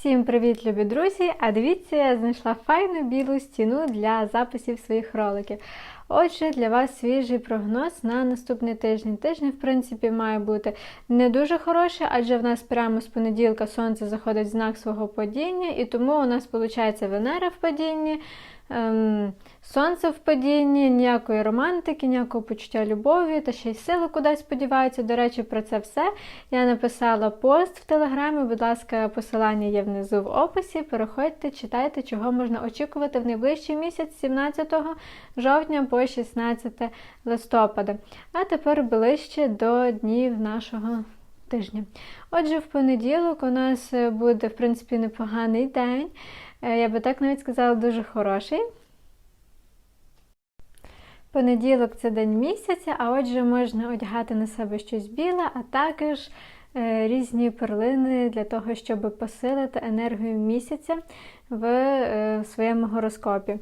Всім привіт, любі друзі! А дивіться, я знайшла файну білу стіну для записів своїх роликів. Отже, для вас свіжий прогноз на наступний тиждень. Тиждень, в принципі, має бути не дуже хороший, адже в нас прямо з понеділка сонце заходить в знак свого падіння, і тому у нас виходить Венера в падінні. Ем, сонце в падінні, ніякої романтики, ніякого почуття любові, та ще й сили кудись сподіваються. До речі, про це все я написала пост в телеграмі. Будь ласка, посилання є внизу в описі. Переходьте, читайте, чого можна очікувати в найближчий місяць, 17 жовтня по 16 листопада. А тепер ближче до днів нашого. Тижня. Отже, в понеділок у нас буде, в принципі, непоганий день. Е, Я би так навіть сказала, дуже хороший. Понеділок це день місяця, а отже, можна одягати на себе щось біле, а також е, різні перлини для того, щоб посилити енергію місяця в е, своєму гороскопі.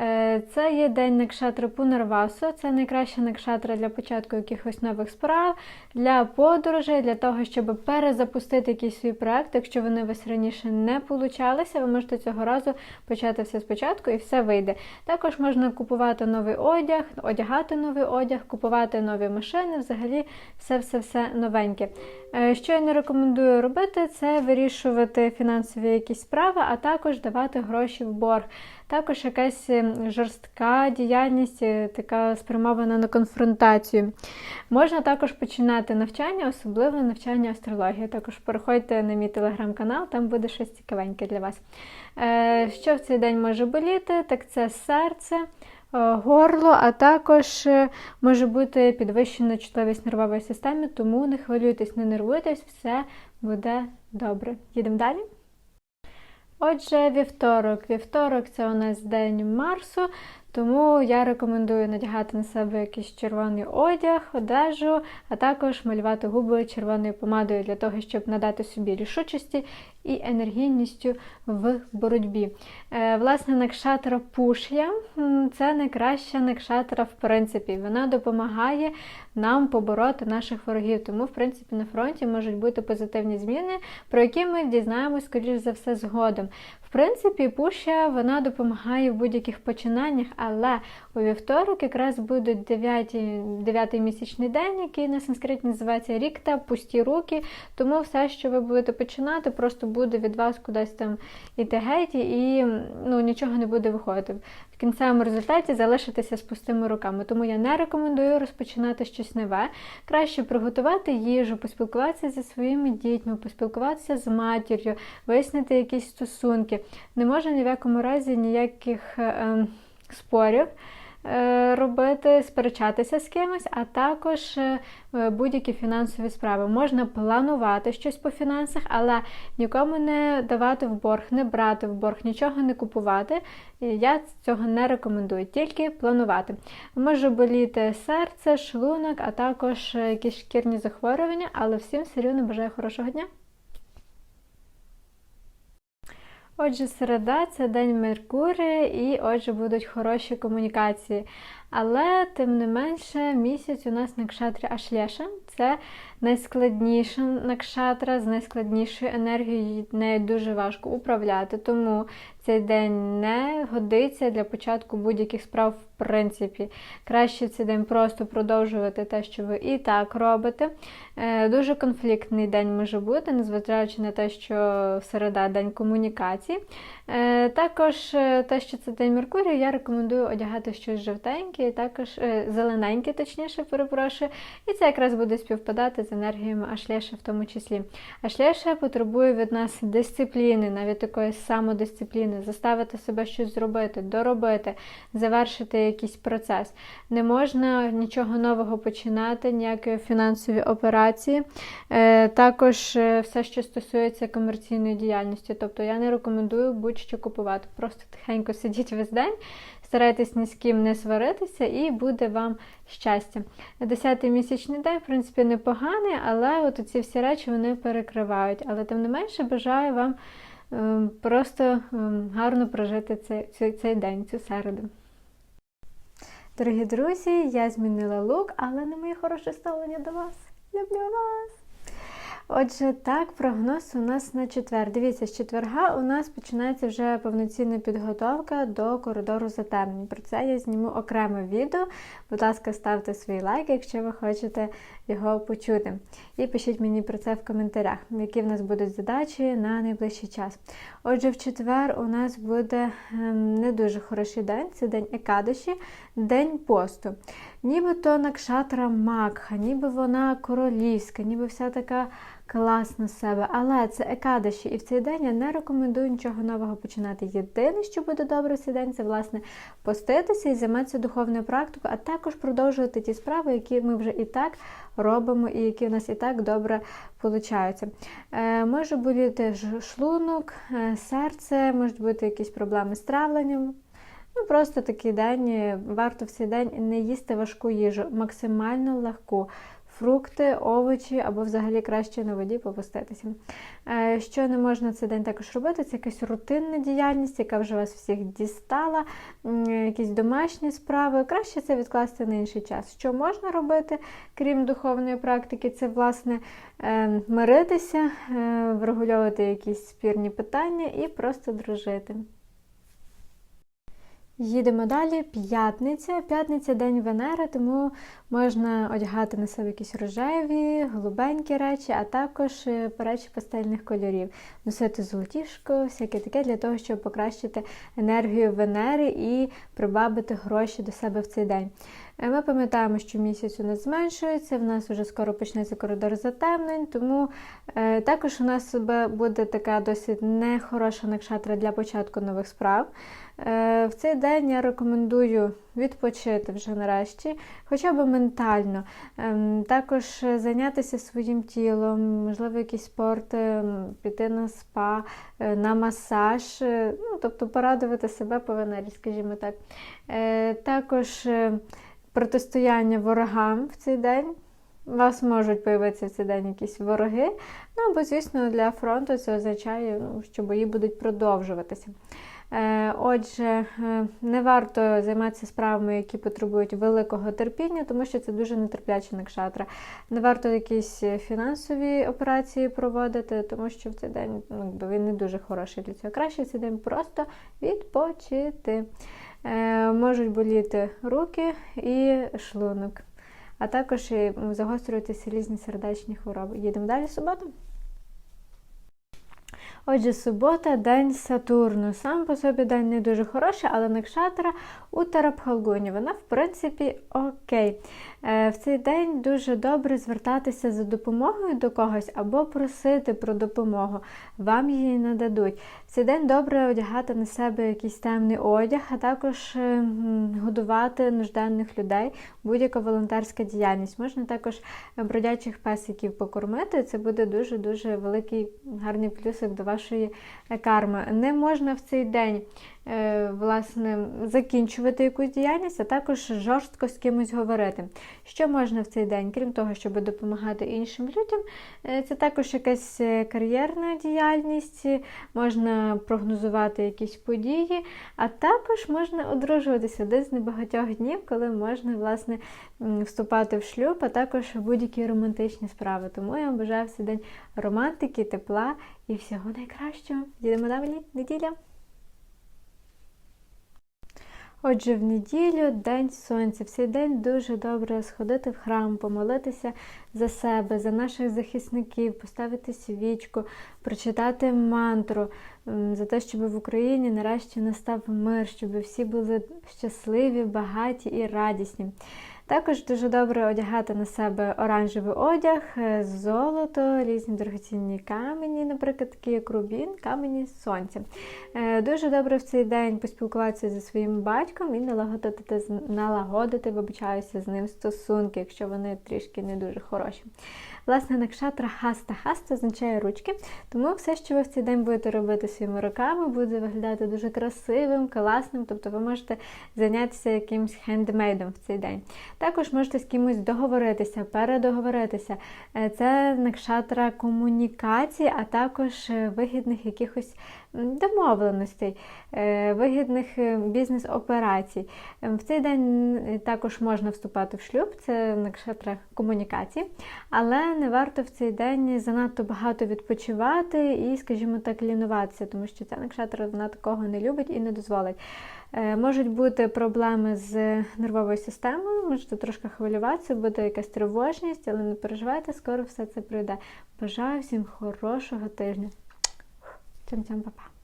Е, Це є день Накшатри Пунарвасу, це найкраща накшатра для початку якихось нових справ, для подорожей, для того, щоб перезапустити якийсь свій проект. Якщо вони у вас раніше не получалися, ви можете цього разу почати все спочатку і все вийде. Також можна купувати новий одяг, одягати новий одяг, купувати нові машини, взагалі все-все-все новеньке. Е, Що я не рекомендую робити, це вирішувати фінансові якісь справи, а також давати гроші в борг. Також якась е, жорстка діяльність, е, така спрямована на конфронтацію. Можна також починати навчання, особливо навчання астрології. Також переходьте на мій телеграм-канал, там буде щось цікавеньке для вас. Е, Що в цей день може боліти? Так це серце. е, Горло, а також може бути підвищена чутливість нервової системи, тому не хвилюйтесь, не нервуйтесь, все буде добре. Їдемо далі. Отже, вівторок. Вівторок це у нас день Марсу, тому я рекомендую надягати на себе якийсь червоний одяг, одежу, а також малювати губи червоною помадою для того, щоб надати собі рішучості і енергійністю в боротьбі. Е, Власне, накшатра пуш'я це найкраща накшатра в принципі. Вона допомагає нам побороти наших ворогів. Тому, в принципі, на фронті можуть бути позитивні зміни, про які ми дізнаємось, скоріш за все, згодом. В принципі, пуща вона допомагає в будь-яких починаннях, але у вівторок якраз буде 9 місячний день, який на санскриті називається рікта, пусті руки. Тому все, що ви будете починати, просто буде від вас кудись там іти геть, і ну, нічого не буде виходити. Кінцевому результаті залишитися з пустими руками. Тому я не рекомендую розпочинати щось нове. Краще приготувати їжу, поспілкуватися зі своїми дітьми, поспілкуватися з матір'ю, вияснити якісь стосунки. Не можна ні в якому разі ніяких е, спорів е, робити, сперечатися з кимось, а також е, будь-які фінансові справи. Можна планувати щось по фінансах, але нікому не давати в борг, не брати в борг, нічого не купувати. Я цього не рекомендую, тільки планувати. Може боліти серце, шлунок, а також е, якісь шкірні захворювання, але всім все рівно бажаю хорошого дня. Отже, середа це день Меркурія, і отже будуть хороші комунікації. Але, тим не менше, місяць у нас на кшатрі Ашлєша. Це найскладніша накшатра з найскладнішою енергією, нею дуже важко управляти. Тому цей день не годиться для початку будь-яких справ, в принципі. Краще цей день просто продовжувати те, що ви і так робите. Е, Дуже конфліктний день може бути, незважаючи на те, що середа день комунікації. Е, Також е, те, що це день Меркурію, я рекомендую одягати щось жовтеньке, також е, зелененьке, точніше, перепрошую. І це якраз буде співпадати з енергіями Ашлеша в тому числі. Ашлеша потребує від нас дисципліни, навіть такої самодисципліни, заставити себе щось зробити, доробити, завершити якийсь процес. Не можна нічого нового починати, ніякі фінансові операції. Також все, що стосується комерційної діяльності. Тобто я не рекомендую будь-що купувати. Просто тихенько сидіть весь день, старайтесь ні з ким не сваритися, і буде вам щастя. Десятий місячний день, в принципі, непоганий, але от ці всі речі вони перекривають. Але тим не менше бажаю вам ем, просто ем, гарно прожити цей, цей, цей день, цю середу. Дорогі друзі, я змінила лук, але не моє хороше ставлення до вас. Люблю вас! Отже, так, прогноз у нас на четвер. Дивіться, з четверга у нас починається вже повноцінна підготовка до коридору затемнень. Про це я зніму окреме відео. Будь ласка, ставте свій лайк, якщо ви хочете його почути. І пишіть мені про це в коментарях, які в нас будуть задачі на найближчий час. Отже, в четвер у нас буде ем, не дуже хороший день, це день Екадиші, день посту. Нібито Накшатра Макха, ніби вона королівська, ніби вся така класна з себе. Але це Екадаші, і в цей день я не рекомендую нічого нового починати. Єдине, що буде добре в цей день, це власне поститися і займатися духовною практикою, а також продовжувати ті справи, які ми вже і так робимо, і які у нас і так добре получаються. Е, може ж- шлунок, е, серце, можуть бути якісь проблеми з травленням. Ну, просто такий день, е, варто в цей день не їсти важку їжу, максимально легку. Фрукти, овочі або взагалі краще на воді попуститися. Е, Що не можна цей день також робити, це якась рутинна діяльність, яка вже вас всіх дістала, якісь домашні справи. Краще це відкласти на інший час. Що можна робити, крім духовної практики, це власне е, миритися, е, врегульовувати якісь спірні питання і просто дружити. Їдемо далі. П'ятниця. П'ятниця день Венери, тому можна одягати на себе якісь рожеві, голубенькі речі, а також е, речі пастельних кольорів, носити золотішко, всяке таке для того, щоб покращити енергію Венери і прибавити гроші до себе в цей день. Е, Ми пам'ятаємо, що місяць у нас зменшується, в нас вже скоро почнеться коридор затемнень, тому е, також у нас буде така досить нехороша накшатра для початку нових справ. Е, В цей день я рекомендую відпочити вже нарешті, хоча б ментально. Ем, Також зайнятися своїм тілом, можливо, якийсь спорт, піти на спа, на масаж, ну, тобто порадувати себе по скажімо так. Також протистояння ворогам в цей день. У вас можуть появитися в цей день якісь вороги. Ну, бо, звісно, для фронту це означає, ну, що бої будуть продовжуватися. Е, Отже, е, не варто займатися справами, які потребують великого терпіння, тому що це дуже нетерпляча накшатра. Не варто якісь фінансові операції проводити, тому що в цей день ну, він не дуже хороший для цього. Краще в цей день просто відпочити. Е, Можуть боліти руки і шлунок, а також м, загострюватися різні сердечні хвороби. Їдемо далі суботу. Отже, субота день Сатурну. Сам по собі день не дуже хороший, але Накшатра у Тарабхалгуні. Вона, в принципі, окей. Е, В цей день дуже добре звертатися за допомогою до когось або просити про допомогу. Вам її нададуть. В цей день добре одягати на себе якийсь темний одяг, а також е, годувати нужденних людей, будь-яка волонтерська діяльність. Можна також бродячих песиків покормити. Це буде дуже-дуже великий гарний плюсик до вашої карми. Не можна в цей день власне закінчувати якусь діяльність, а також жорстко з кимось говорити. Що можна в цей день, крім того, щоб допомагати іншим людям, е, це також якась е, кар'єрна діяльність, е, можна прогнозувати якісь події, а також можна одружуватися один з небагатьох днів, коли можна власне вступати в шлюб, а також будь-які романтичні справи. Тому я вам бажаю в цей день романтики, тепла і всього найкращого. Їдемо далі, неділя. Отже, в неділю День Сонця. В цей день дуже добре сходити в храм, помолитися за себе, за наших захисників, поставити свічку, прочитати мантру за те, щоб в Україні нарешті настав мир, щоб всі були щасливі, багаті і радісні. Також дуже добре одягати на себе оранжевий одяг, е, золото, різні дорогоцінні камені, наприклад, такі як рубін, камені сонця. Е, Дуже добре в цей день поспілкуватися зі своїм батьком і налагодити, налагодити вибачаюся, з ним стосунки, якщо вони трішки не дуже хороші. Власне, накшатра хаста. Хаста означає ручки, тому все, що ви в цей день будете робити своїми руками, буде виглядати дуже красивим, класним, тобто ви можете зайнятися якимось хендмейдом в цей день. Також можете з кимось договоритися, передоговоритися. Е, Це накшатра комунікації, а також е, вигідних якихось домовленостей, е, вигідних бізнес-операцій. В цей день також можна вступати в шлюб, це накшатра комунікації, але не варто в цей день занадто багато відпочивати і, скажімо так, лінуватися, тому що ця накшатра вона такого не любить і не дозволить. Е, Можуть бути проблеми з нервовою системою, можете трошки хвилюватися, буде якась тривожність, але не переживайте, скоро все це пройде. Бажаю всім хорошого тижня. Тям-тям, па-па.